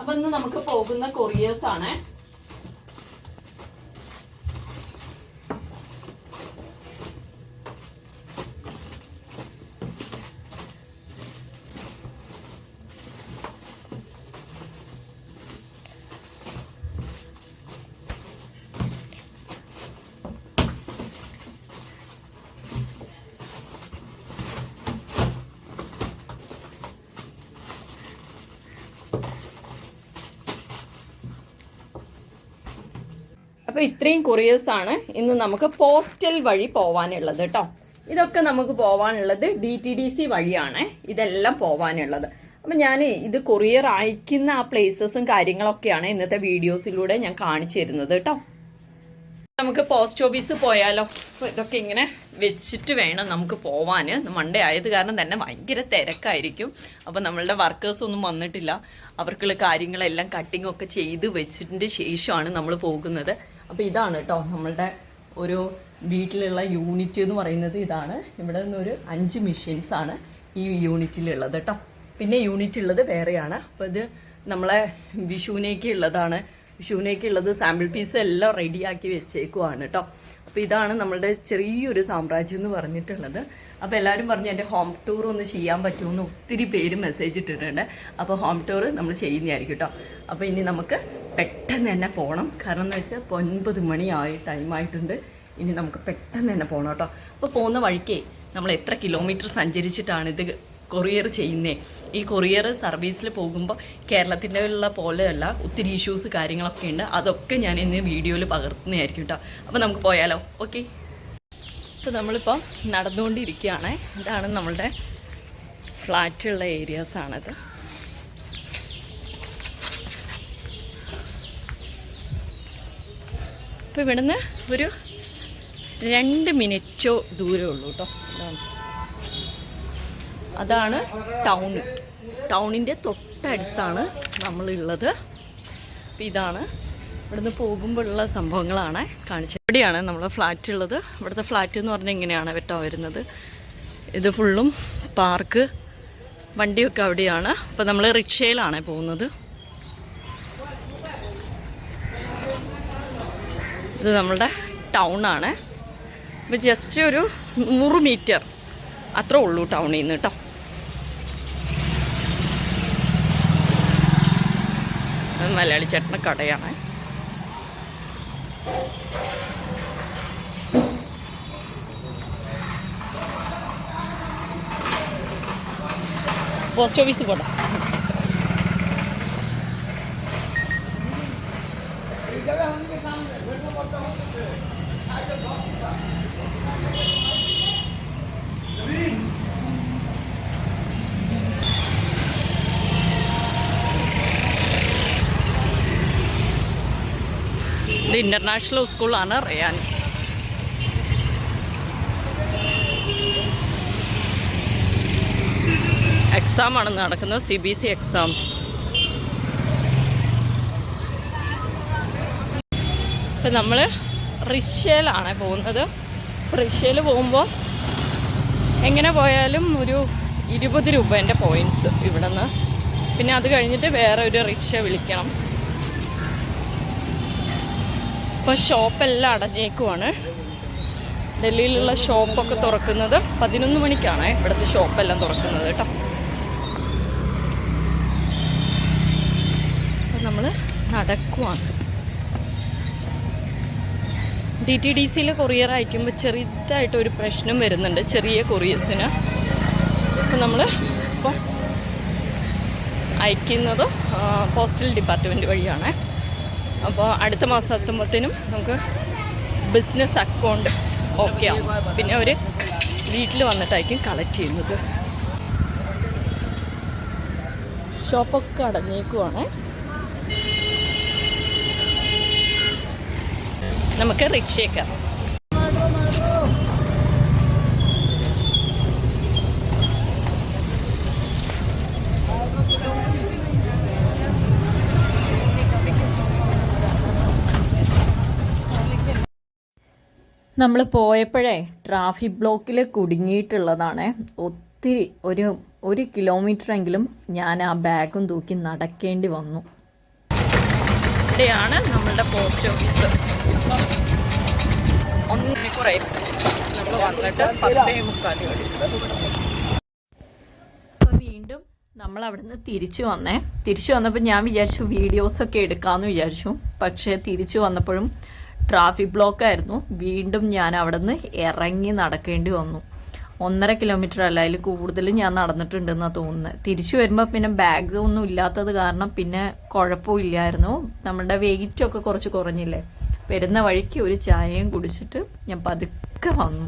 അപ്പൊ ഇന്ന് നമുക്ക് പോകുന്ന കൊറിയേഴ്സ് ആണ്. അപ്പൊ ഇത്രയും കൊറിയേഴ്സ് ആണ് ഇന്ന് നമുക്ക് പോസ്റ്റൽ വഴി പോവാനുള്ളത് കേട്ടോ ഇതൊക്കെ നമുക്ക് പോവാനുള്ളത് ഡി ടി ഡി സി വഴിയാണ്. ഇതെല്ലാം പോവാനുള്ളത്. അപ്പൊ ഞാൻ ഇത് കൊറിയർ അയക്കുന്ന ആ പ്ലേസസും കാര്യങ്ങളൊക്കെയാണ് ഇന്നത്തെ വീഡിയോസിലൂടെ ഞാൻ കാണിച്ചു തരുന്നത് കേട്ടോ നമുക്ക് പോസ്റ്റ് ഓഫീസ് പോയാലോ? ഇതൊക്കെ ഇങ്ങനെ വെച്ചിട്ട് വേണം നമുക്ക് പോവാൻ മൺഡേ ആയത് കാരണം തന്നെ ഭയങ്കര തിരക്കായിരിക്കും. അപ്പോൾ നമ്മളുടെ വർക്കേഴ്സ് ഒന്നും വന്നിട്ടില്ല. അവർക്കുള്ള കാര്യങ്ങളെല്ലാം കട്ടിങ്ങൊക്കെ ചെയ്ത് വെച്ചിട്ട് ശേഷമാണ് നമ്മൾ പോകുന്നത്. അപ്പോൾ ഇതാണ് കേട്ടോ നമ്മളുടെ ഒരു വീട്ടിലുള്ള യൂണിറ്റ് എന്ന് പറയുന്നത് ഇതാണ്. ഇവിടെ നിന്നൊരു അഞ്ച് മെഷീൻസ് ആണ് ഈ യൂണിറ്റിലുള്ളത് കേട്ടോ. പിന്നെ യൂണിറ്റ് ഉള്ളത് വേറെയാണ്. അപ്പോൾ ഇത് നമ്മളെ വിഷുവിനേക്ക് ഉള്ളതാണ് വിഷുവിനേക്ക് ഉള്ളത് സാമ്പിൾ പീസ് എല്ലാം റെഡിയാക്കി വെച്ചേക്കുവാണ് കേട്ടോ. അപ്പോൾ ഇതാണ് നമ്മളുടെ ചെറിയൊരു സാമ്രാജ്യം എന്ന് പറഞ്ഞിട്ടുള്ളത്. അപ്പോൾ എല്ലാവരും പറഞ്ഞു എന്റെ ഹോം ടൂർ ഒന്ന് ചെയ്യാൻ പറ്റുമെന്ന് ഒത്തിരി പേര് മെസ്സേജ് ഇട്ടിട്ടുണ്ട്. അപ്പോൾ ഹോം ടൂർ നമ്മൾ ചെയ്യുന്നതായിരിക്കും കേട്ടോ. അപ്പോൾ ഇനി നമുക്ക് പെട്ടെന്ന് തന്നെ പോകണം കാരണം എന്ന് വെച്ചാൽ ഇപ്പോൾ ഒൻപത് മണിയായി ടൈമായിട്ടുണ്ട് ഇനി നമുക്ക് പെട്ടെന്ന് തന്നെ പോകണം കേട്ടോ. അപ്പോൾ പോകുന്ന വഴിക്കേ നമ്മൾ എത്ര കിലോമീറ്റർ സഞ്ചരിച്ചിട്ടാണ് ഇത് കൊറിയർ ചെയ്യുന്നേ? ഈ കൊറിയർ സർവീസിൽ പോകുമ്പോൾ കേരളത്തിന്റെ ഉള്ള പോലെയല്ല ഒത്തിരി ഇഷ്യൂസ് കാര്യങ്ങളൊക്കെ ഉണ്ട്. അതൊക്കെ ഞാൻ ഇന്ന് വീഡിയോയിൽ പകർത്തുന്നതായിരിക്കും കേട്ടോ. അപ്പോൾ നമുക്ക് പോയാലോ? ഓക്കെ ഇപ്പോൾ നമ്മളിപ്പോൾ നടന്നുകൊണ്ടിരിക്കുകയാണ്. ഇതാണ് നമ്മളുടെ ഫ്ലാറ്റുള്ള ഏരിയാസാണിത് അപ്പോൾ ഇവിടുന്ന് ഒരു രണ്ട് മിനിറ്റോ ദൂരമേ ഉള്ളൂ കേട്ടോ അതാണ് ടൗൺ ടൗണിന്റെ തൊട്ടടുത്താണ് നമ്മളുള്ളത്. അപ്പോൾ ഇതാണ് ഇവിടുന്ന് പോകുമ്പോഴുള്ള സംഭവങ്ങളാണ് കാണിച്ചത്. ഇവിടെയാണ് നമ്മളെ ഫ്ലാറ്റ് ഉള്ളത്. ഇവിടുത്തെ ഫ്ലാറ്റ് എന്ന് പറഞ്ഞാൽ ഇങ്ങനെയാണ് കേട്ടോ വരുന്നത്. ഇത് ഫുള്ളും പാർക്ക് വണ്ടിയൊക്കെ അവിടെയാണ്. അപ്പോൾ നമ്മൾ റിക്ഷയിലാണ് പോകുന്നത്. ഇത് നമ്മളുടെ ടൗണാണ് അപ്പോൾ ജസ്റ്റ് ഒരു നൂറ് മീറ്റർ അത്ര ഉള്ളൂ ടൗണിൽ നിന്ന് കേട്ടോ മലയാളി ചേട്ടന്റെ കടയാണ്. പോസ്റ്റ് ഓഫീസിൽ പോട്ടെ. ഇത് ഇന്റർനാഷണൽ സ്കൂളാണ് അറിയാൻ എക്സാം ആണ് നടക്കുന്നത് സി ബി സി എക്സാം ഇപ്പം നമ്മൾ റിഷ്യയിലാണ് പോകുന്നത്. റിക്ഷയിൽ പോകുമ്പോൾ എങ്ങനെ പോയാലും ഒരു ഇരുപത് രൂപേന്റെ പോയിന്റ്സ് ഇവിടെ നിന്ന് പിന്നെ അത് കഴിഞ്ഞിട്ട് വേറെ ഒരു റിക്ഷ വിളിക്കണം. ഇപ്പോൾ ഷോപ്പെല്ലാം അടഞ്ഞേക്കുവാണ്. ഡൽഹിയിലുള്ള ഷോപ്പൊക്കെ തുറക്കുന്നത് പതിനൊന്ന് മണിക്കാണ് ഇവിടുത്തെ ഷോപ്പെല്ലാം തുറക്കുന്നത് കേട്ടോ. നമ്മൾ നടക്കുവാണ്. ഡി ടി ഡി സിയിൽ കൊറിയർ അയക്കുമ്പോൾ ചെറുതായിട്ട് ഒരു പ്രശ്നം വരുന്നുണ്ട് ചെറിയ കൊറിയേഴ്സിന് അപ്പം നമ്മൾ ഇപ്പോൾ അയക്കുന്നത് പോസ്റ്റൽ ഡിപ്പാർട്ട്മെന്റ് വഴിയാണ്. അപ്പോൾ അടുത്ത മാസം എത്തുമ്പോഴത്തേനും നമുക്ക് ബിസിനസ് അക്കൗണ്ട് ഓക്കെ ആവും. പിന്നെ അവർ വീട്ടിൽ വന്നിട്ടായിരിക്കും കളക്ട് ചെയ്യുന്നത്. ഷോപ്പൊക്കെ അടഞ്ഞേക്കുവാണ്. നമുക്ക് റിക്ഷയിൽ കയറാം നമ്മൾ പോയപ്പോഴേ ട്രാഫിക് ബ്ലോക്കിൽ കുടുങ്ങിയിട്ടുള്ളതാണ്. ഒത്തിരി ഒരു ഒരു കിലോമീറ്ററെങ്കിലും ഞാൻ ആ ബാഗും തൂക്കി നടക്കേണ്ടി വന്നു. ഇവിടെയാണ് നമ്മളുടെ പോസ്റ്റ് ഓഫീസ്. മണിക്കൂറായി. നമ്മൾ വന്നിട്ട് പത്തേ മുക്കാലി അപ്പോൾ വീണ്ടും നമ്മൾ അവിടുന്ന് തിരിച്ചു വന്നേ. തിരിച്ചു വന്നപ്പോൾ ഞാൻ വിചാരിച്ചു വീഡിയോസൊക്കെ എടുക്കാമെന്ന് വിചാരിച്ചു. പക്ഷേ തിരിച്ചു വന്നപ്പോഴും ട്രാഫിക് ബ്ലോക്ക് ആയിരുന്നു. വീണ്ടും ഞാൻ അവിടെ നിന്ന് ഇറങ്ങി നടക്കേണ്ടി വന്നു. ഒന്നര കിലോമീറ്റർ അല്ല അതിൽ കൂടുതൽ ഞാൻ നടന്നിട്ടുണ്ടെന്നാണ് തോന്നുന്നത് തിരിച്ചു വരുമ്പോൾ പിന്നെ ബാഗ്സ് ഒന്നും ഇല്ലാത്തത് കാരണം പിന്നെ കുഴപ്പമില്ലായിരുന്നു നമ്മുടെ വെയിറ്റൊക്കെ കുറച്ച് കുറഞ്ഞില്ലേ? വരുന്ന വഴിക്ക് ഒരു ചായയും കുടിച്ചിട്ട് ഞാൻ പതുക്കെ വന്നു.